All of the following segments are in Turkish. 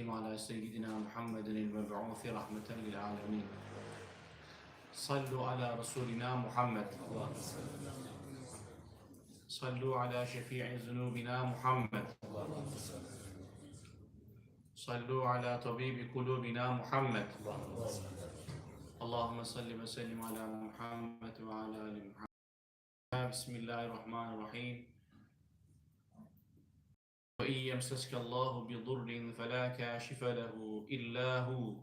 التسليم على سيدنا محمد المبعوث رحمة للعالمين. صلوا على رسولنا محمد. صلوا على شفيع ذنوبنا محمد. صلوا على طبيب قلوبنا محمد. اللهم صل وسلم على محمد وعلى آل محمد. بسم الله الرحمن الرحيم. وإن يمسسك الله بضر فلا كاشف له إلا هو.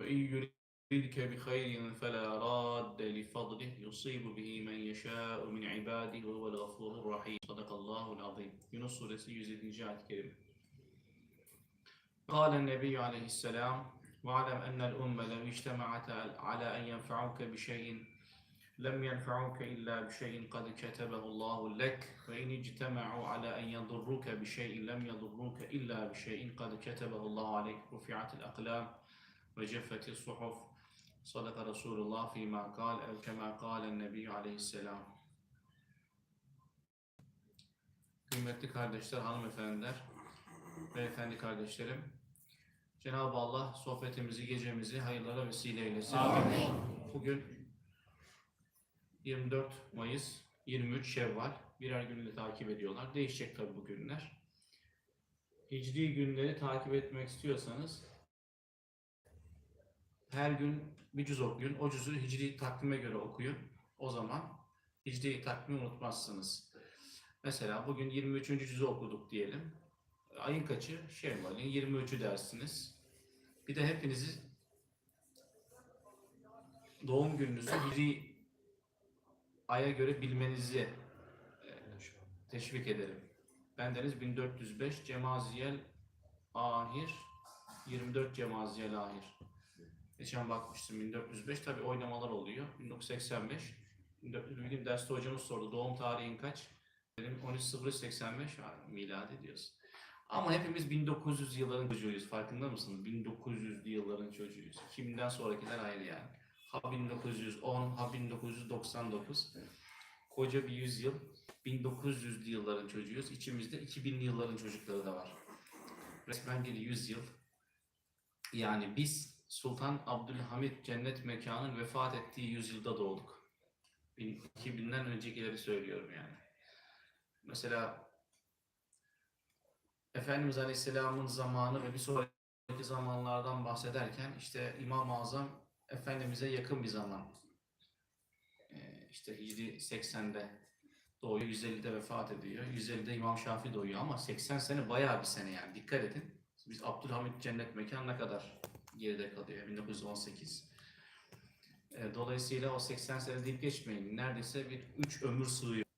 وإن يردك بخير فلا راد لفضله يصيب به من يشاء من عباده وهو الغفور الرحيم. صدق الله العظيم. Yunus suresi 107. ayet-i kerime قال النبي عليه السلام واعلم أن الأمة لو اجتمعت على أن ينفعوك بشيء لم ينفعوك إلا بشيء قد كتبه الله لك وإن اجتمعوا على أن يضروك بشيء لم يضروك إلا بشيء قد كتبه الله عليك رفعت الأقلام وجفت الصحف صدق رسول الله فيما قال أو كما قال النبي عليه السلام Kıymetli kardeşler, hanımefendiler, beyefendi kardeşlerim, Cenab-ı Allah sohbetimizi, gecemizi hayırlara vesile eylesin. Bugün 24 Mayıs, 23 Şevval, birer günle takip ediyorlar. Değişecek tabii bu günler. Hicri günleri takip etmek istiyorsanız her gün bir cüz okuyun. O cüzü hicri takvime göre okuyun. O zaman hicri takvimi unutmazsınız. Mesela bugün 23. cüzü okuduk diyelim. Ayın kaçı? Şevval'in 23'ü dersiniz. Bir de hepinizi doğum gününüzü hicri aya göre bilmenizi e, teşvik ederim. Bendeniz 1405 Cemaziyel Ahir 24 Cemaziyel Ahir. Geçen bakmıştım 1405 tabi oynamalar oluyor. 1985 1400 derste hocamız sordu doğum tarihin kaç? Dedim 13.085 ha, miladi diyorsun. Ama hepimiz 1900 yılların çocuğuyuz. Farkında mısınız? 1900 yılların çocuğuyuz. Kimden sonrakiler ayrı yani. Ha 1910, ha 1999. Koca bir yüzyıl. 1900'lü yılların çocuğuyuz. İçimizde 2000'li yılların çocukları da var. Resmen bir yüzyıl. Yani biz Sultan Abdülhamit cennet mekanın vefat ettiği yüzyılda doğduk. 2000'den öncekileri söylüyorum yani. Mesela Efendimiz Aleyhisselam'ın zamanı ve bir sonraki zamanlardan bahsederken işte İmam-ı Azam Efendimiz'e yakın bir zaman. Ee, işte Hicri 80'de doğuyor, 150'de vefat ediyor. 150'de İmam Şafii doğuyor ama 80 sene bayağı bir sene yani dikkat edin. Biz Abdülhamit Cennet Mekan ne kadar geride kalıyor 1918. Ee, dolayısıyla o 80 sene deyip geçmeyin. Neredeyse bir 3 ömür sığıyor.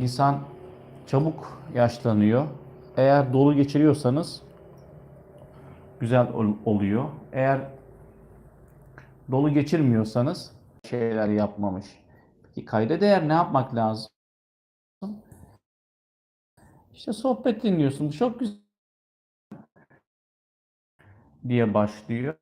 İnsan çabuk yaşlanıyor. Eğer dolu geçiriyorsanız güzel ol- oluyor. Eğer dolu geçirmiyorsanız şeyler yapmamış. Peki kayda değer ne yapmak lazım? İşte sohbet dinliyorsun. Çok güzel diye başlıyor.